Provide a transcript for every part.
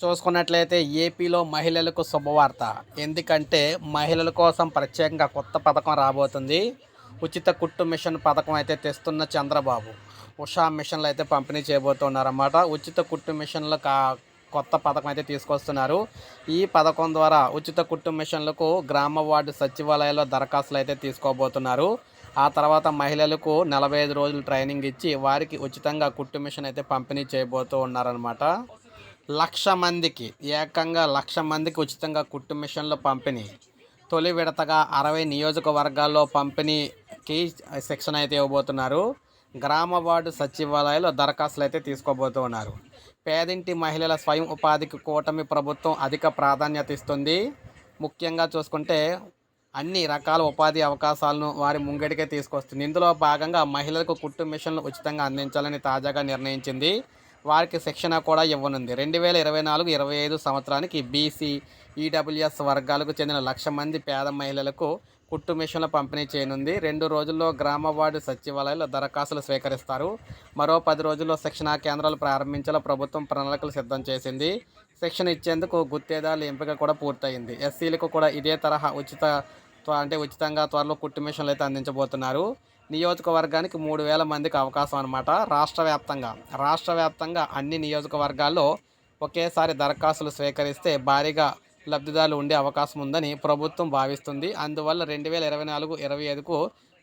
చూసుకున్నట్లయితే ఏపీలో మహిళలకు శుభవార్త. ఎందుకంటే మహిళల కోసం ప్రత్యేకంగా కొత్త పథకం రాబోతుంది. ఉచిత కుట్టు మిషన్ పథకం అయితే తెస్తున్న చంద్రబాబు. ఉషా మిషన్లు అయితే పంపిణీ చేయబోతున్నారన్నమాట. ఉచిత కుట్టు మిషన్లు కా కొత్త పథకం అయితే తీసుకొస్తున్నారు. ఈ పథకం ద్వారా ఉచిత కుట్టు మిషన్లకు గ్రామ వార్డు సచివాలయాల్లో దరఖాస్తులు అయితే తీసుకోబోతున్నారు. ఆ తర్వాత మహిళలకు నలభై ఐదు రోజులు ట్రైనింగ్ ఇచ్చి వారికి ఉచితంగా కుట్టు మిషన్ అయితే పంపిణీ చేయబోతూ ఉన్నారనమాట లక్ష మందికి ఏకంగా లక్ష మందికి ఉచితంగా కుట్టు మిషన్లు పంపిణీ. తొలి విడతగా అరవై నియోజకవర్గాల్లో పంపిణీకి శిక్షణ అయితే ఇవ్వబోతున్నారు. గ్రామ వార్డు సచివాలయాల్లో దరఖాస్తులు అయితే తీసుకోబోతూ ఉన్నారు పేదింటి మహిళల స్వయం ఉపాధికి కూటమి ప్రభుత్వం అధిక ప్రాధాన్యత ఇస్తుంది. ముఖ్యంగా చూసుకుంటే అన్ని రకాల ఉపాధి అవకాశాలను వారి ముంగడికే తీసుకొస్తుంది. ఇందులో భాగంగా మహిళలకు కుట్టు మిషన్లు ఉచితంగా అందించాలని తాజాగా నిర్ణయించింది వారికి శిక్షణ కూడా ఇవ్వనుంది. రెండు వేల ఇరవై నాలుగు ఇరవై ఐదు సంవత్సరానికి బీసీ ఈడబ్ల్యూఎస్ వర్గాలకు చెందిన లక్ష మంది పేద మహిళలకు కుట్టు మిషన్ల పంపిణీ చేయనుంది. రెండు రోజుల్లో గ్రామ వార్డు సచివాలయాల్లో దరఖాస్తులు స్వీకరిస్తారు. మరో పది రోజుల్లో శిక్షణా కేంద్రాలు ప్రారంభించేలా ప్రభుత్వం ప్రణాళికలు సిద్ధం చేసింది. శిక్షణ ఇచ్చేందుకు గుత్తేదారుల ఎంపిక కూడా పూర్తయింది. ఎస్సీలకు కూడా ఇదే తరహా ఉచిత అంటే ఉచితంగా త్వరలో కుట్టు మిషన్లు అయితే అందించబోతున్నారు. నియోజకవర్గానికి మూడు వేల మందికి అవకాశం అనమాట రాష్ట్ర వ్యాప్తంగా. రాష్ట్ర వ్యాప్తంగా అన్ని నియోజకవర్గాల్లో ఒకేసారి దరఖాస్తులు స్వీకరిస్తే భారీగా లబ్ధిదారులు ఉండే అవకాశం ఉందని ప్రభుత్వం భావిస్తుంది. అందువల్ల రెండు వేల ఇరవై నాలుగు ఇరవై ఐదుకు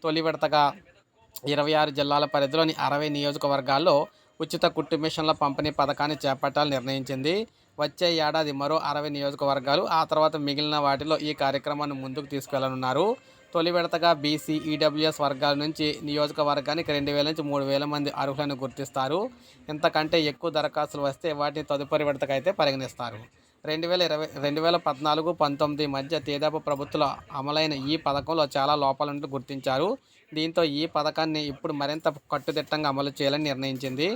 తొలి విడతగా ఇరవై ఆరు జిల్లాల పరిధిలోని అరవై నియోజకవర్గాల్లో ఉచిత కుట్టు మిషన్ల పంపిణీ పథకాన్ని చేపట్టాలని నిర్ణయించింది. వచ్చే ఏడాది మరో అరవై నియోజకవర్గాలు ఆ తర్వాత మిగిలిన వాటిలో ఈ కార్యక్రమాన్ని ముందుకు తీసుకెళ్ళనున్నారు. తొలి విడతగా బీసీ ఈడబ్ల్యూఎస్ వర్గాల నుంచి నియోజకవర్గానికి రెండు వేల నుంచి మూడు వేల మంది అర్హులను గుర్తిస్తారు. ఇంతకంటే ఎక్కువ దరఖాస్తులు వస్తే వాటిని తదుపరి విడతకు అయితే పరిగణిస్తారు. రెండు వేల ఇరవై రెండు వేల పద్నాలుగు పంతొమ్మిది మధ్య తేదాపు ప్రభుత్వంలో అమలైన ఈ పథకంలో చాలా లోపాలను గుర్తించారు. దీంతో ఈ పథకాన్ని ఇప్పుడు మరింత కట్టుదిట్టంగా అమలు చేయాలని నిర్ణయించింది.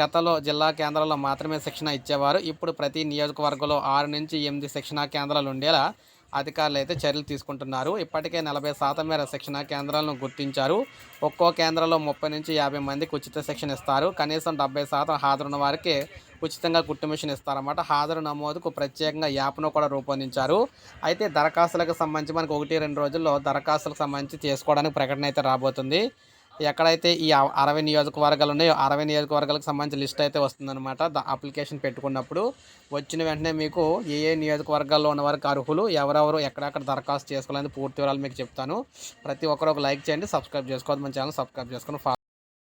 గతంలో జిల్లా కేంద్రాల్లో మాత్రమే శిక్షణ ఇచ్చేవారు. ఇప్పుడు ప్రతి నియోజకవర్గంలో ఆరు నుంచి ఎనిమిది శిక్షణా కేంద్రాలు ఉండేలా అధికారులు అయితే చర్యలు తీసుకుంటున్నారు. ఇప్పటికే నలభై శాతం మేర శిక్షణా కేంద్రాలను గుర్తించారు. ఒక్కో కేంద్రంలో ముప్పై నుంచి యాభై మందికి ఉచిత శిక్షణ ఇస్తారు. కనీసం డెబ్బై శాతం హాజరున్న వారికి ఉచితంగా గుర్తు మిషన్ ఇస్తారన్నమాట. హాజరు నమోదుకు ప్రత్యేకంగా యాప్ను కూడా రూపొందించారు. అయితే దరఖాస్తులకు సంబంధించి మనకు ఒకటి రెండు రోజుల్లో దరఖాస్తులకు సంబంధించి చేసుకోవడానికి ప్రకటన అయితే రాబోతుంది. ఎక్కడైతే ఈ అరవై నియోజకవర్గాలు ఉన్నాయో అరవై నియోజకవర్గాలకు సంబంధించిన లిస్ట్ అయితే వస్తుందన్నమాట. అప్లికేషన్ పెట్టుకున్నప్పుడు వచ్చిన వెంటనే మీకు ఏ ఏ నియోజకవర్గాల్లో ఉన్న వారికి అర్హులు ఎవరెవరు ఎక్కడెక్కడ దరఖాస్తు చేసుకోవాలని పూర్తి వివరాలు మీకు చెప్తాను. ప్రతి ఒక్కరు ఒక లైక్ చేయండి సబ్స్క్రైబ్ చేసుకోవద్దు మన ఛానల్ సబ్స్క్రైబ్ చేసుకుని